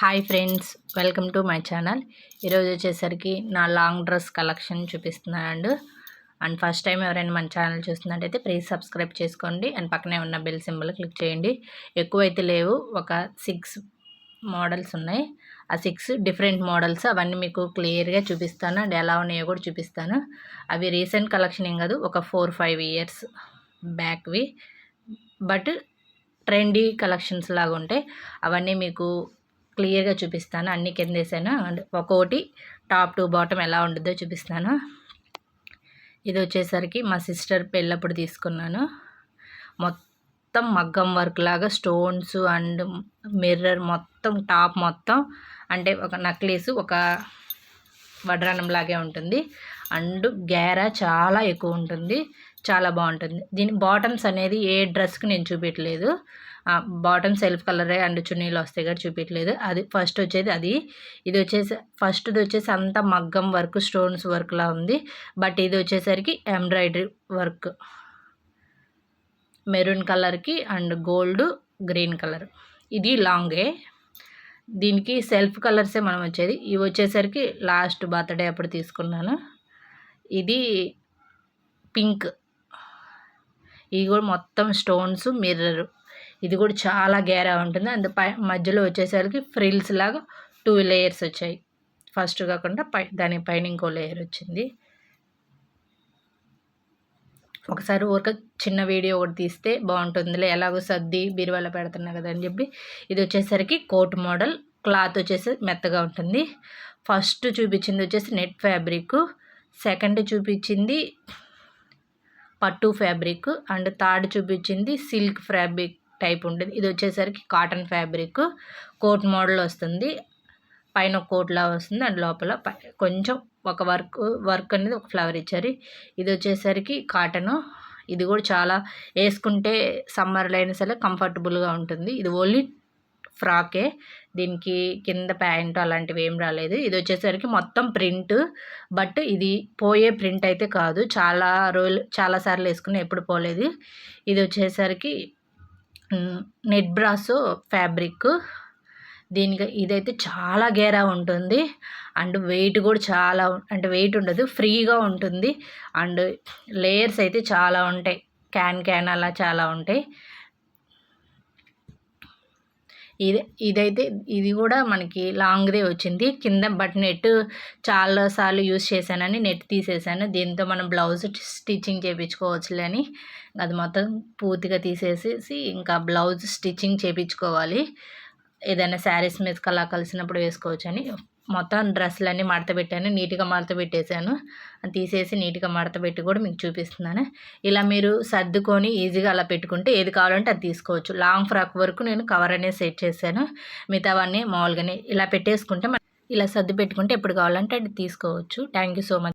Hi friends welcome to my channel. ఈరోజు వచ్చేసరికి నా లాంగ్ డ్రెస్ కలెక్షన్ చూపిస్తున్నాను అండ్ ఫస్ట్ టైం ఎవరైనా మన ఛానల్ చూస్తున్నట్టయితే ప్లీజ్ సబ్స్క్రైబ్ చేసుకోండి. అండ్ పక్కనే ఉన్న బెల్ సింబల్ క్లిక్ చేయండి. ఎక్కువైతే లేవు ఒక సిక్స్ మోడల్స్ ఉన్నాయి. ఆ సిక్స్ డిఫరెంట్ మోడల్స్ అవన్నీ మీకు క్లియర్గా చూపిస్తాను. అండ్ ఎలా ఉన్నాయో కూడా చూపిస్తాను. అవి రీసెంట్ కలెక్షన్ ఏం కాదు ఒక ఫోర్ ఫైవ్ ఇయర్స్ బ్యాక్వి. బట్ ట్రెండీ కలెక్షన్స్ లాగా ఉంటాయి. అవన్నీ మీకు క్లియర్గా చూపిస్తాను. అన్ని కింద వేసాను. అండ్ ఒక్కొక్కటి టాప్ టు బాటమ్ ఎలా ఉంటుందో చూపిస్తాను. ఇది వచ్చేసరికి మా సిస్టర్ పెళ్ళప్పుడు తీసుకున్నాను. మొత్తం మగ్గం వర్క్ లాగా స్టోన్స్ అండ్ మిర్రర్ మొత్తం టాప్ మొత్తం అంటే ఒక నక్లీస్ ఒక వడ్రాణం లాగే ఉంటుంది. అండ్ గేరా చాలా ఎక్కువ ఉంటుంది. చాలా బాగుంటుంది. దీని బాటమ్స్ అనేది ఏ డ్రెస్కి నేను చూపించలేదు బాటమ్ సెల్ఫ్ కలరే అండ్ చున్నీలు వస్తాయి కూడా చూపించలేదు అది ఫస్ట్ వచ్చేది అది. ఇది వచ్చేసి ఫస్ట్ది వచ్చేసి అంతా మగ్గం వర్క్ స్టోన్స్ వర్క్లా ఉంది. బట్ ఇది వచ్చేసరికి ఎంబ్రాయిడరీ వర్క్. మెరూన్ కలర్కి అండ్ గోల్డ్ గ్రీన్ కలర్. ఇది లాంగే. దీనికి సెల్ఫ్ కలర్సే మనం వచ్చేది. ఇవి వచ్చేసరికి లాస్ట్ బర్త్డే అప్పుడు తీసుకున్నాను. ఇది పింక్. ఇది కూడా మొత్తం స్టోన్స్ మిర్రర్. ఇది కూడా చాలా గేరా ఉంటుంది. అందు పై మధ్యలో వచ్చేసరికి ఫ్రిల్స్ లాగా టూ లేయర్స్ వచ్చాయి. ఫస్ట్ కాకుండా పై దానిపైన ఇంకో లేయర్ వచ్చింది. ఒకసారి ఊరిక చిన్న వీడియో ఒకటి తీస్తే బాగుంటుందిలే. ఎలాగో సర్ది బీరువాలో పెడుతున్నా కదా అని చెప్పి. ఇది వచ్చేసరికి కోట్ మోడల్. క్లాత్ వచ్చేసి మెత్తగా ఉంటుంది. ఫస్ట్ చూపించింది వచ్చేసి నెట్ ఫ్యాబ్రిక్. సెకండ్ చూపించింది పట్టు ఫ్యాబ్రిక్ అండ్ థర్డ్ చూపించింది సిల్క్ ఫ్యాబ్రిక్ టైప్ ఉంటుంది. ఇది వచ్చేసరికి కాటన్ ఫ్యాబ్రిక్. కోట్ మోడల్ వస్తుంది. పైన కోట్లా వస్తుంది. అండ్ లోపల కొంచెం ఒక వర్క్ వర్క్ అనేది ఒక ఫ్లవర్ ఇచ్చారు. ఇది వచ్చేసరికి కాటను. ఇది కూడా చాలా వేసుకుంటే సమ్మర్లో అయినా సరే కంఫర్టబుల్గా ఉంటుంది. ఇది ఓన్లీ ఫ్రాకే. దీనికి కింద ప్యాంట్ అలాంటివి ఏం రాలేదు. ఇది వచ్చేసరికి మొత్తం ప్రింట్. బట్ ఇది పోయే ప్రింట్ అయితే కాదు. చాలా రోజులు చాలాసార్లు వేసుకుని ఎప్పుడు పోలేదు. ఇది వచ్చేసరికి నెట్ బ్రాస్ ఫ్యాబ్రిక్ దీనికి ఇదైతే చాలా గేరా ఉంటుంది. అండ్ వెయిట్ కూడా చాలా అంటే వెయిట్ ఉండదు. ఫ్రీగా ఉంటుంది. అండ్ లేయర్స్ అయితే చాలా ఉంటాయి. క్యాన్ క్యాన్ అలా చాలా ఉంటాయి. ఇది ఇదైతే ఇది కూడా మనకి లాంగ్దే వచ్చింది. కింద బట్ నెట్ చాలాసార్లు యూస్ చేశానని నెట్ తీసేసాను దీంతో మనం బ్లౌజ్ స్టిచ్చింగ్ చేయించుకోవచ్చులే అని అది మొత్తం పూర్తిగా తీసేసి ఇంకా బ్లౌజ్ స్టిచ్చింగ్ చేయించుకోవాలి ఏదైనా శారీస్ మీద కలా కలిసినప్పుడు వేసుకోవచ్చని మొత్తం డ్రెస్సులన్నీ మడత పెట్టాను. నీట్గా మడత పెట్టేశాను. తీసేసి నీట్గా మడత పెట్టి కూడా మీకు చూపిస్తున్నాను. ఇలా మీరు సర్దుకొని ఈజీగా అలా పెట్టుకుంటే ఏది కావాలంటే అది తీసుకోవచ్చు. లాంగ్ ఫ్రాక్ వరకు నేను కవర్ అనేది సెట్ చేశాను. మిగతావన్నీ మామూలుగానే ఇలా పెట్టేసుకుంటే ఇలా సర్దు పెట్టుకుంటే ఎప్పుడు కావాలంటే అది తీసుకోవచ్చు. Thank so much.